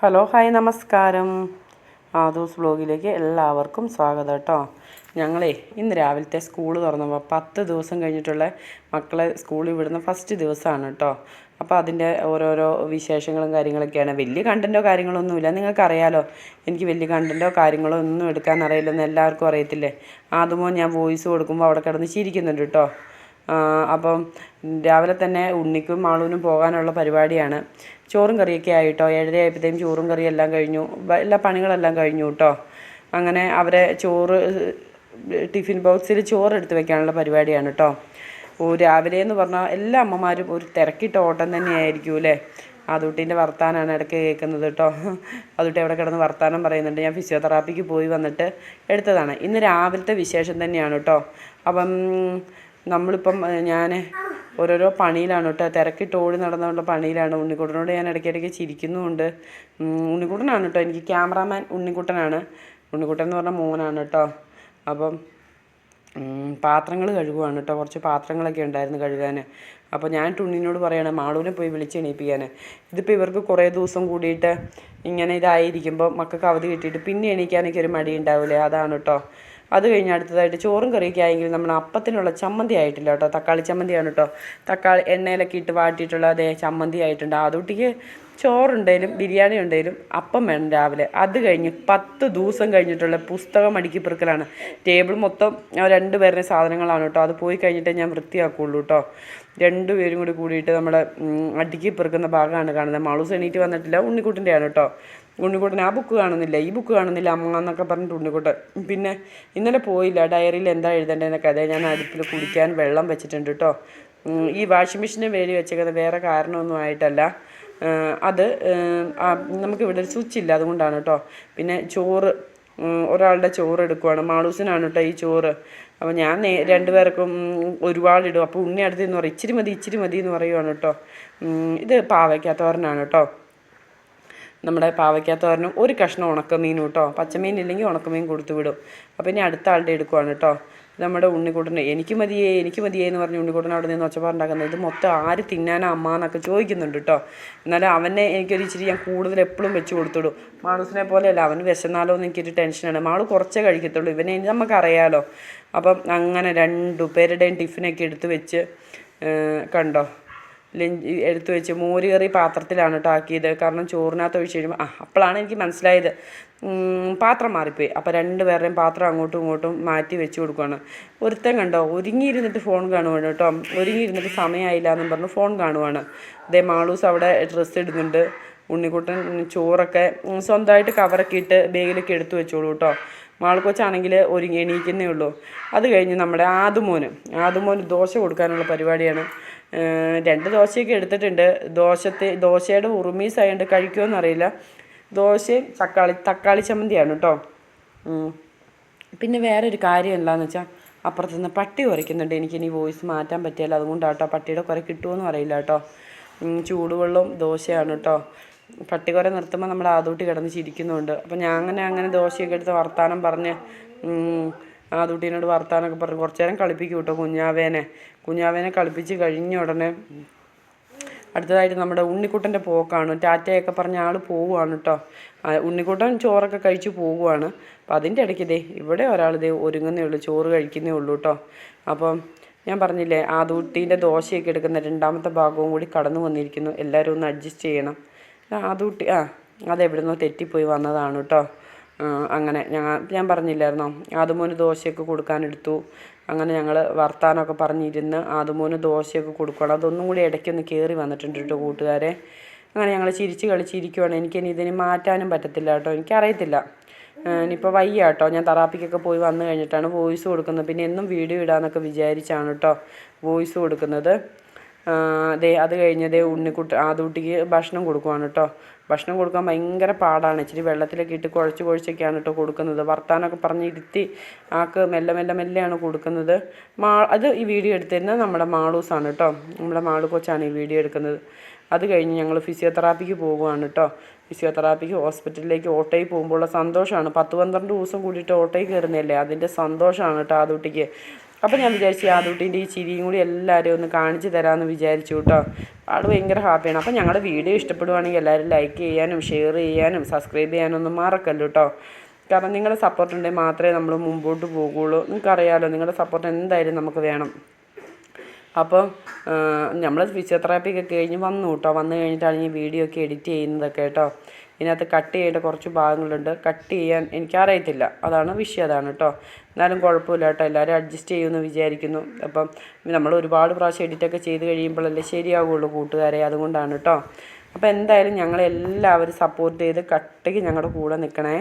Hello hi നമസ്കാരം. ആദോസ് ബ്ലോഗിലേക്ക് എല്ലാവർക്കും സ്വാഗതം കേട്ടോ. ഞങ്ങളേ ഇന്ന് രാവിലത്തെ സ്കൂൾ തുറന്നപ്പോൾ പത്ത് ദിവസം കഴിഞ്ഞിട്ടുള്ള മക്കളെ സ്കൂളിൽ വിടുന്ന ഫസ്റ്റ് ദിവസമാണ് കേട്ടോ. അപ്പോൾ അതിന്റെ ഓരോരോ വിശേഷങ്ങളും കാര്യങ്ങളൊക്കെയാണ്. വലിയ കണ്ടന്റോ കാര്യങ്ങളോ ഒന്നുമില്ല നിങ്ങൾക്കറിയാലോ എനിക്ക് വലിയ കണ്ടന്റോ കാര്യങ്ങളോ ഒന്നും എടുക്കാൻ അറിയില്ലെന്ന് എല്ലാവർക്കും അറിയത്തില്ലേ? ആദ്യമോ ഞാൻ വോയിസ് കൊടുക്കുമ്പോൾ അവിടെ കിടന്ന് ചിരിക്കുന്നുണ്ട് കേട്ടോ. അപ്പം രാവിലെ തന്നെ ഉണ്ണിക്കും മാളൂനും പോകാനുള്ള പരിപാടിയാണ്. ചോറും കറിയൊക്കെ ആയിട്ടോ ഏഴര ആയപ്പോഴത്തേക്കും ചോറും കറിയും എല്ലാം കഴിഞ്ഞു. എല്ലാ പണികളെല്ലാം കഴിഞ്ഞു കേട്ടോ അങ്ങനെ അവരെ ചോറ് ടിഫിൻ ബോക്സിൽ ചോറ് എടുത്ത് വെക്കാനുള്ള പരിപാടിയാണ് കേട്ടോ ഓ രാവിലെ എന്ന് പറഞ്ഞാൽ എല്ലാ അമ്മമാരും ഒരു തിരക്കിട്ട ഓട്ടം തന്നെയായിരിക്കും അല്ലേ? അതുട്ടീന്റെ വർത്താനാണ് ഇടയ്ക്ക് കേൾക്കുന്നത് കേട്ടോ അതുട്ടി അവിടെ കിടന്ന് വർത്താനം പറയുന്നുണ്ട്. ഞാൻ ഫിസിയോതെറാപ്പിക്ക് പോയി വന്നിട്ട് എടുത്തതാണ്. ഇന്ന് രാവിലത്തെ വിശേഷം തന്നെയാണ് കേട്ടോ അപ്പം നമ്മളിപ്പം ഞാൻ ഓരോരോ പണിയിലാണ് കേട്ടോ. തിരക്കിട്ട് ഓടി നടന്നുള്ള പണിയിലാണ് ഉണ്ണിക്കുട്ടനോട് ഞാൻ ഇടയ്ക്കിടയ്ക്ക് ചിരിക്കുന്നുമുണ്ട്. ഉണ്ണിക്കുട്ടനാണ് കേട്ടോ. എനിക്ക് ക്യാമറാമാൻ ഉണ്ണിക്കുട്ടനാണ്. ഉണ്ണിക്കുട്ടൻ എന്ന് പറഞ്ഞ മോനാണ് കേട്ടോ. അപ്പം പാത്രങ്ങൾ കഴുകുവാണ് കേട്ടോ. കുറച്ച് പാത്രങ്ങളൊക്കെ ഉണ്ടായിരുന്നു കഴുകാൻ അപ്പോൾ ഞാൻ ടുണ്ണിനോട് പറയണം മാളൂനെ പോയി വിളിച്ച് എണീപ്പിക്കാൻ ഇതിപ്പോൾ ഇവർക്ക് കുറേ ദിവസം കൂടിയിട്ട് ഇങ്ങനെ ഇതായിരിക്കുമ്പോൾ മക്കൾക്ക് അവധി കിട്ടിയിട്ട് പിന്നെ എണീക്കാനൊക്കെ ഒരു മടി ഉണ്ടാവില്ലേ? അതാണ് കേട്ടോ. അത് കഴിഞ്ഞ് അടുത്തതായിട്ട് ചോറും കറിയൊക്കെ ആയെങ്കിൽ നമ്മൾ അപ്പത്തിനുള്ള ചമ്മന്തി ആയിട്ടില്ല കേട്ടോ. തക്കാളി ചമ്മന്തിയാണ് കേട്ടോ. തക്കാളി എണ്ണയിലൊക്കെ ഇട്ട് വാട്ടിയിട്ടുള്ള അതേ ചമ്മന്തി ആയിട്ടുണ്ട്. അതുട്ടിക്ക് ചോറുണ്ടേലും ബിരിയാണി ഉണ്ടെങ്കിലും അപ്പം വേണം രാവിലെ. അത് കഴിഞ്ഞ് പത്ത് ദിവസം കഴിഞ്ഞിട്ടുള്ള പുസ്തകം അടുക്കി പെറുക്കലാണ്. ടേബിൾ മൊത്തം രണ്ട് പേരുടെ സാധനങ്ങളാണ് കേട്ടോ. അത് പോയി കഴിഞ്ഞിട്ടേ ഞാൻ വൃത്തിയാക്കുള്ളൂ കേട്ടോ. രണ്ട് പേരും കൂടി കൂടിയിട്ട് നമ്മുടെ ഉം, അടുക്കി പെറുക്കുന്ന ഭാഗമാണ് കാണുന്നത്. മാളൂസ് എണീറ്റ് വന്നിട്ടില്ല. ഉണ്ണിക്കുട്ടിന്റെയാണ് കേട്ടോ. ഉണ്ണിക്കുട്ടൻ ആ ബുക്ക് കാണുന്നില്ല. ഈ ബുക്ക് കാണുന്നില്ല അമ്മ എന്നൊക്കെ പറഞ്ഞിട്ട് ഉണ്ണിക്കുട്ടൻ. പിന്നെ ഇന്നലെ പോയില്ല. ഡയറിയിൽ എന്താ എഴുതേണ്ടതെന്നൊക്കെ അതേ ഞാൻ അടുപ്പിൽ കുടിക്കാൻ വെള്ളം വെച്ചിട്ടുണ്ട് കേട്ടോ. ഈ വാഷിംഗ് മെഷീന് വേലി വെച്ചേക്കുന്നത് വേറെ കാരണമൊന്നും ആയിട്ടല്ല. അത് നമുക്കിവിടെ ഒരു സ്വിച്ച് ഇല്ല അതുകൊണ്ടാണ് കേട്ടോ. പിന്നെ ചോറ് ഒരാളുടെ ചോറ് എടുക്കുവാണ്. മാളൂസിനാണ് കേട്ടോ ഈ ചോറ്. അപ്പോൾ ഞാൻ നേ രണ്ടുപേർക്കും ഒരുപാടിടും ഒരുപാട് ഇടും. അപ്പോൾ ഉണ്ണി അടുത്ത് എന്ന് പറയും ഇച്ചിരി മതി ഇച്ചിരി മതി എന്ന് പറയുവാണ് കേട്ടോ. ഇത് പാവയ്ക്കാത്തോരനാണ് കേട്ടോ. നമ്മുടെ പാവയ്ക്കാത്തോരനും ഒരു കഷ്ണം ഉണക്കമീനും കേട്ടോ. പച്ചമീൻ ഇല്ലെങ്കിൽ ഉണക്കമീൻ കൊടുത്തു വിടും. അപ്പോൾ ഇനി അടുത്ത ആളുടെ എടുക്കുവാണ് കേട്ടോ. നമ്മുടെ ഉണ്ണിക്കുട്ടനെ. എനിക്ക് മതിയേ എനിക്ക് മതിയേ എന്ന് പറഞ്ഞ് ഉണ്ണിക്കുട്ടൻ അവിടെ നിന്ന് ഒച്ചപ്പാടുണ്ടാക്കുന്നത് ഇത് മൊത്തം ആര് തിന്നാനാ അമ്മ എന്നൊക്കെ ചോദിക്കുന്നുണ്ട് കേട്ടോ എന്നാലും അവനെ എനിക്കൊരു ഇച്ചിരി ഞാൻ കൂടുതൽ എപ്പോഴും വെച്ച് കൊടുത്തിടും. മാളൂസിനെ പോലെയല്ല അവന് വിശന്നാലോ എന്ന് എനിക്കൊരു ടെൻഷനാണ്. മാൾ കുറച്ചേ കഴിക്കത്തുള്ളൂ. ഇവനെ നമുക്കറിയാലോ. അപ്പം അങ്ങനെ രണ്ടു പേരുടെയും ടിഫിനൊക്കെ എടുത്ത് വെച്ച് കണ്ടോ? എടുത്തു വെച്ച് മോര് കറി പാത്രത്തിലാണ് കേട്ടോ ആക്കിയത്. കാരണം ചോറിനകത്ത് ഒഴിച്ച് കഴിയുമ്പോൾ ആ അപ്പോഴാണ് എനിക്ക് മനസ്സിലായത്. പാത്രം മാറിപ്പോയി. അപ്പോൾ രണ്ട് പേരുടെയും പാത്രം അങ്ങോട്ടും ഇങ്ങോട്ടും മാറ്റി വെച്ച് കൊടുക്കുകയാണ് ഒരുത്തൻ കണ്ടോ ഒരുങ്ങിയിരുന്നിട്ട് ഫോൺ കാണുവാണ് കേട്ടോ ഒരുങ്ങിയിരുന്നിട്ട് സമയമായില്ല എന്നും പറഞ്ഞ് ഫോൺ കാണുവാണ്. അതേ മാളൂസ് അവിടെ ഡ്രസ്സ് ഇടുന്നുണ്ട്. ഉണ്ണിക്കുട്ടൻ ചോറൊക്കെ സ്വന്തമായിട്ട് കവറൊക്കെ ഇട്ട് ബേഗിലൊക്കെ എടുത്തു വെച്ചോളൂ കേട്ടോ മാൾക്കൊച്ചാണെങ്കിൽ ഒരുങ്ങി എണീക്കുന്നേ ഉള്ളൂ. അത് കഴിഞ്ഞ് നമ്മുടെ ആദുമോന് ആദുമോന് ദോശ കൊടുക്കാനുള്ള പരിപാടിയാണ്. രണ്ട് ദോശയൊക്കെ എടുത്തിട്ടുണ്ട്. ദോശത്തെ ദോശയുടെ ഉറുമീസ് ആയതുകൊണ്ട് കഴിക്കുമോ എന്നറിയില്ല ദോശയും തക്കാളി തക്കാളി ചമ്മന്തിയാണ് കേട്ടോ പിന്നെ വേറൊരു കാര്യം എന്താണെന്ന് വെച്ചാൽ അപ്പുറത്തുനിന്ന് പട്ടി കുറയ്ക്കുന്നുണ്ട്. എനിക്കിനി വോയിസ് മാറ്റാൻ പറ്റിയല്ല അതുകൊണ്ടാട്ടോ പട്ടിയുടെ കുറെ കിട്ടുമോയെന്ന് അറിയില്ല കേട്ടോ ചൂടുവെള്ളവും ദോശയാണ് കേട്ടോ പട്ടി കുറെ നിർത്തുമ്പോൾ നമ്മൾ ആദൂട്ടി കിടന്ന് ചിരിക്കുന്നുണ്ട്. അപ്പം ഞാൻ അങ്ങനെ അങ്ങനെ ദോശയൊക്കെ എടുത്ത് വർത്താനം പറഞ്ഞ് ആദൂട്ടീനോട് വർത്താനൊക്കെ പറഞ്ഞ് കുറച്ചു നേരം കളിപ്പിക്കും കേട്ടോ കുഞ്ഞാവേനെ. കുഞ്ഞാവേനെ കളിപ്പിച്ച് കഴിഞ്ഞ ഉടനെ അടുത്തതായിട്ട് നമ്മുടെ ഉണ്ണിക്കുട്ടന്റെ പോക്കാണ്. ടാറ്റയൊക്കെ പറഞ്ഞ ആൾ പോവുകയാണ് കേട്ടോ ഉണ്ണിക്കുട്ടൻ ചോറൊക്കെ കഴിച്ച് പോവുകയാണ്. അപ്പം അതിന്റെ ഇടയ്ക്ക് ഇതേ ഇവിടെ ഒരാൾ ഇതേ ഒരുങ്ങുന്നേ ഉള്ളൂ ചോറ് കഴിക്കുന്നേ ഉള്ളൂ കേട്ടോ അപ്പം ഞാൻ പറഞ്ഞില്ലേ ആദൂട്ടീന്റെ ദോശയൊക്കെ എടുക്കുന്ന രണ്ടാമത്തെ ഭാഗവും കൂടി കടന്നു വന്നിരിക്കുന്നു. എല്ലാവരും ഒന്ന് അഡ്ജസ്റ്റ് ചെയ്യണം. ആദൂട്ടി ആ അതെവിടുന്നോ തെറ്റിപ്പോയി വന്നതാണ് കേട്ടോ അങ്ങനെ ഞങ്ങൾ ഞാൻ പറഞ്ഞില്ലായിരുന്നോ? ആദുമോന് ദോശയൊക്കെ കൊടുക്കാനെടുത്തു. അങ്ങനെ ഞങ്ങൾ വർത്താനമൊക്കെ പറഞ്ഞിരുന്ന് ആദുമോന് ദോശയൊക്കെ കൊടുക്കണം. അതൊന്നും കൂടി ഇടയ്ക്കൊന്ന് കയറി വന്നിട്ടുണ്ട് കേട്ടോ കൂട്ടുകാരെ. അങ്ങനെ ഞങ്ങൾ ചിരിച്ച് കളിച്ചിരിക്കുവാണ്. എനിക്കിനി ഇതിന് മാറ്റാനും പറ്റത്തില്ല കേട്ടോ എനിക്കറിയത്തില്ല. ഇനിയിപ്പോൾ വയ്യ കേട്ടോ ഞാൻ തെറാപ്പിക്കൊക്കെ പോയി വന്നു കഴിഞ്ഞിട്ടാണ് വോയിസ് കൊടുക്കുന്നത്. പിന്നെ എന്നും വീഡിയോ ഇടാന്നൊക്കെ വിചാരിച്ചാണ് കേട്ടോ വോയിസ് കൊടുക്കുന്നത്. ദേ അത് കഴിഞ്ഞ് ദേ ഉണ്ണിക്കുട്ടി ഭക്ഷണം കൊടുക്കുവാണ് കേട്ടോ ഭക്ഷണം കൊടുക്കാൻ ഭയങ്കര പാടാണ്. ഇച്ചിരി വെള്ളത്തിലൊക്കെ ഇട്ട് കുഴച്ച് കുഴച്ചൊക്കെയാണ് കേട്ടോ കൊടുക്കുന്നത്. വർത്താനമൊക്കെ പറഞ്ഞ് ഇരുത്തി ആക്ക് മെല്ലെ മെല്ലെ മെല്ലെയാണ് കൊടുക്കുന്നത്. മാ അത് ഈ വീഡിയോ എടുത്തിരുന്നത് നമ്മുടെ മാളൂസാണ് കേട്ടോ നമ്മുടെ മാളു കൊച്ചാണ് ഈ വീഡിയോ എടുക്കുന്നത്. അത് കഴിഞ്ഞ് ഞങ്ങൾ ഫിസിയോതെറാപ്പിക്ക് പോവുകയാണ് കേട്ടോ ഫിസിയോതെറാപ്പിക്ക് ഹോസ്പിറ്റലിലേക്ക് ഓട്ടോയിൽ പോകുമ്പോഴുള്ള സന്തോഷമാണ് പത്ത് പന്ത്രണ്ട് ദിവസം കൂടിയിട്ട് ഓട്ടോയിൽ കയറുന്നതല്ലേ? അതിന്റെ സന്തോഷമാണ് കേട്ടോ ആദൂട്ടിക്ക്. അപ്പോൾ ഞാൻ വിചാരിച്ചു യാദൂട്ടിന്റെ ഈ ചിരിയും കൂടി എല്ലാവരും ഒന്ന് കാണിച്ചു തരാമെന്ന് വിചാരിച്ചു കേട്ടോ ആൾ ഭയങ്കര ഹാപ്പിയാണ്. അപ്പോൾ ഞങ്ങളുടെ വീഡിയോ ഇഷ്ടപ്പെടുവാണെങ്കിൽ എല്ലാവരും ലൈക്ക് ചെയ്യാനും ഷെയർ ചെയ്യാനും സബ്സ്ക്രൈബ് ചെയ്യാനും ഒന്നും മറക്കല്ലോ കേട്ടോ കാരണം നിങ്ങളുടെ സപ്പോർട്ട് ഉണ്ടെങ്കിൽ മാത്രമേ നമ്മൾ മുമ്പോട്ട് പോകുള്ളൂ നിങ്ങൾക്കറിയാമല്ലോ നിങ്ങളുടെ സപ്പോർട്ട് എന്തായാലും നമുക്ക് വേണം. അപ്പോൾ നമ്മൾ ഫിസിയോതെറാപ്പി ഒക്കെ കഴിഞ്ഞ് വന്നു കേട്ടോ വന്നു കഴിഞ്ഞിട്ടാണ് ഈ വീഡിയോ ഒക്കെ എഡിറ്റ് ചെയ്യുന്നതൊക്കെ കേട്ടോ ഇതിനകത്ത് കട്ട് ചെയ്യേണ്ട കുറച്ച് ഭാഗങ്ങളുണ്ട്. കട്ട് ചെയ്യാൻ എനിക്കറിയത്തില്ല. അതാണ് വിഷയം അതാണ് കേട്ടോ എന്നാലും കുഴപ്പമില്ല കേട്ടോ എല്ലാവരും അഡ്ജസ്റ്റ് ചെയ്യുമെന്ന് വിചാരിക്കുന്നു. അപ്പം നമ്മൾ ഒരുപാട് പ്രാവശ്യം എഡിറ്റൊക്കെ ചെയ്ത് കഴിയുമ്പോഴല്ലേ ശരിയാവുള്ളൂ കൂട്ടുകാരെ. അതുകൊണ്ടാണ് കേട്ടോ അപ്പോൾ എന്തായാലും ഞങ്ങളെല്ലാവരും സപ്പോർട്ട് ചെയ്ത് കട്ടയ്ക്ക് ഞങ്ങളുടെ കൂടെ നിൽക്കണേ.